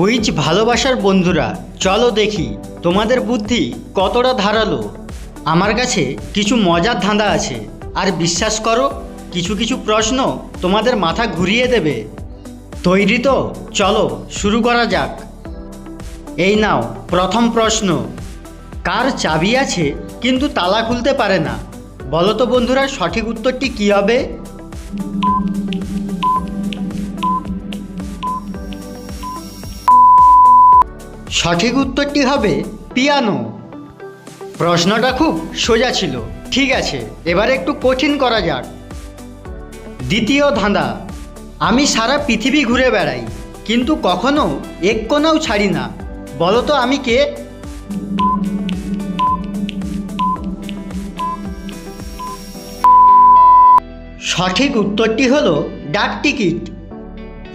Quiz ভালোবাসার বন্ধুরা, চলো দেখি তোমাদের বুদ্ধি কতটা ধারালো। আমার কাছে কিছু মজার ধাঁধা আছে, আর বিশ্বাস করো, কিছু কিছু প্রশ্ন তোমাদের মাথা ঘুরিয়ে দেবে। তৈরি তো, চলো শুরু করা যাক। এই নাও প্রথম প্রশ্ন, কার চাবি আছে কিন্তু তালা খুলতে পারে না? বলো তো বন্ধুরা, সঠিক উত্তরটি কী হবে? সঠিক উত্তরটি হবে পিয়ানো। প্রশ্নটা খুব সোজা ছিল। ঠিক আছে, এবার একটু কঠিন করা যাক। দ্বিতীয় ধাঁধা, আমি সারা পৃথিবী ঘুরে বেড়াই, কিন্তু কখনো এক কোনাও ছাড়ি না। বলো তো আমি কে? সঠিক উত্তরটি হলো ডাক টিকিট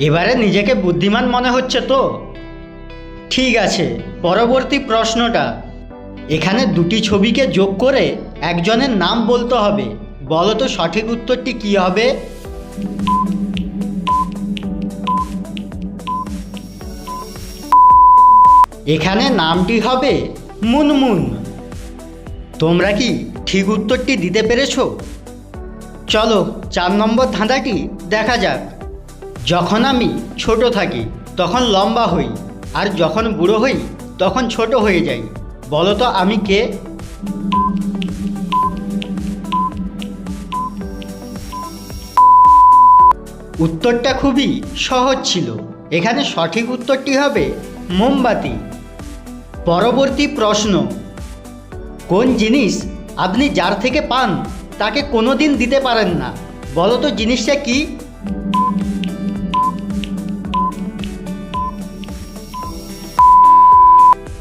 এবারে নিজেকে বুদ্ধিমান মনে হচ্ছে তো? ঠিক আছে, পরবর্তী প্রশ্নটা। এখানে দুটি ছবিকে যোগ করে একজনের নাম বলতে হবে। বলো তো সঠিক উত্তরটি কী হবে? এখানে নামটি হবে মুনমুন। তোমরা কি ঠিক উত্তরটি দিতে পেরেছ? চলো, চার নম্বর ধাঁধাটি দেখা যাক। যখন আমি ছোট থাকি, তখন লম্বা হই। আর যখন বুড়ো হই, তখন ছোট হয়ে যাই। বলো তো আমি কে? উত্তরটা খুবই সহজ ছিল। এখানে সঠিক উত্তরটি হবে মোমবাতি। পরবর্তী প্রশ্ন, কোন জিনিস আপনি যার থেকে পান, তাকে কোনো দিন দিতে পারেন না? বলো তো জিনিসটা কি?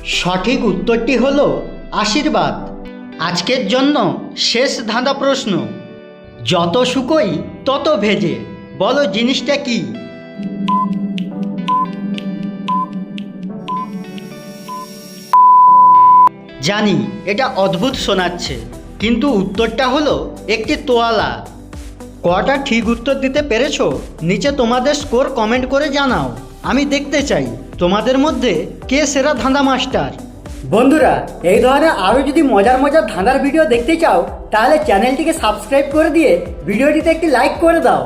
সঠিক উত্তরটি হল আশীর্বাদ। আজকের জন্য শেষ ধাঁধা প্রশ্ন। যত শুকোই তত ভেজে, বলো জিনিসটা কি? জানি, এটা অদ্ভুত শোনাচ্ছে, কিন্তু উত্তরটা হলো একটি তোয়ালা। কটা ঠিক উত্তর দিতে পেরেছ? নিচে তোমাদের স্কোর কমেন্ট করে জানাও। আমি দেখতে চাই। তোমাদের মধ্যে কে সেরা ধাঁধা মাস্টার? বন্ধুরা, এই ধরনের আরও যদি মজার মজার ধাঁধার ভিডিও দেখতে চাও, তাহলে চ্যানেলটিকে সাবস্ক্রাইব করে দিয়ে ভিডিওটিতে একটি লাইক করে দাও।